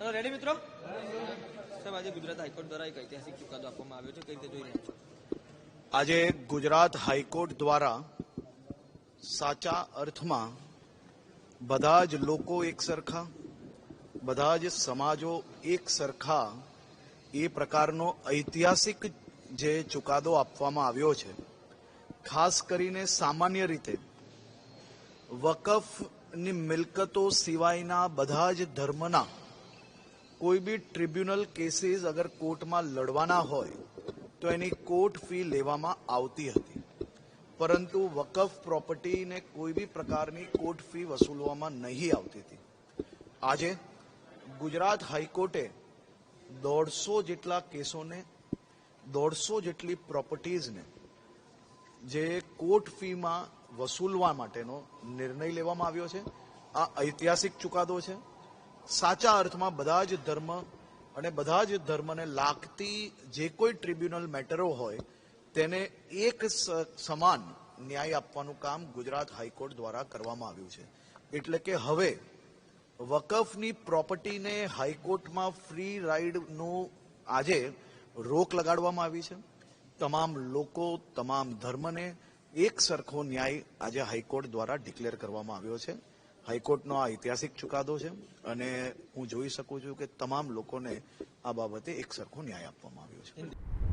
ચલો રેડી મિત્રો? સાહેબ, આજે ગુજરાત હાઈકોર્ટ દ્વારા એક ઐતિહાસિક ચુકાદો આપવામાં આવ્યો છે, કઈ રીતે જોઈ રહ્યા છો? આજે ગુજરાત હાઈકોર્ટ દ્વારા સાચા અર્થમાં બધા જ લોકો એક સરખા, બધા જ સમાજો એક સરખા, એ પ્રકારનો ઐતિહાસિક જે ચુકાદો આપવામાં આવ્યો છે. ખાસ કરીને સામાન્ય રીતે વકફની મિલકતો સિવાયના બધા જ ધર્મના કોઈ બી ટ્રિબ્યુનલ કેસીસ અગર કોર્ટમાં લડવાના હોય, તો એની કોર્ટ ફી લેવામાં આવતી હતી. પરંતુ વકફ પ્રોપર્ટીને કોઈ બી પ્રકારની કોર્ટ ફી વસૂલવામાં નહીં આવતી હતી. આજે ગુજરાત હાઈકોર્ટે દોઢસો જેટલા કેસોને, દોઢસો જેટલી પ્રોપર્ટીઝને જે કોર્ટ ફીમાં વસૂલવા માટેનો નિર્ણય લેવામાં આવ્યો છે. આ ઐતિહાસિક ચુકાદો છે. સાચા અર્થમાં બધા જ ધર્મ અને બધા જ ધર્મને લાગતી જે કોઈ ટ્રિબ્યુનલ મેટરો હોય, તેને એક સમાન ન્યાય આપવાનું કામ ગુજરાત હાઈકોર્ટ દ્વારા કરવામાં આવ્યું છે. એટલે કે હવે વકફની પ્રોપર્ટીને હાઈકોર્ટમાં ફ્રી રાઇડનું આજે રોક લગાડવામાં આવી છે. તમામ લોકો, તમામ ધર્મને એક સરખો ન્યાય આજે હાઈકોર્ટ દ્વારા ડિક્લેર કરવામાં આવ્યો છે. હાઈકોર્ટનો આ ઐતિહાસિક ચુકાદો છે અને હું જોઈ શકું છું કે તમામ લોકોને આ બાબતે એક સરખો ન્યાય આપવામાં આવ્યો છે.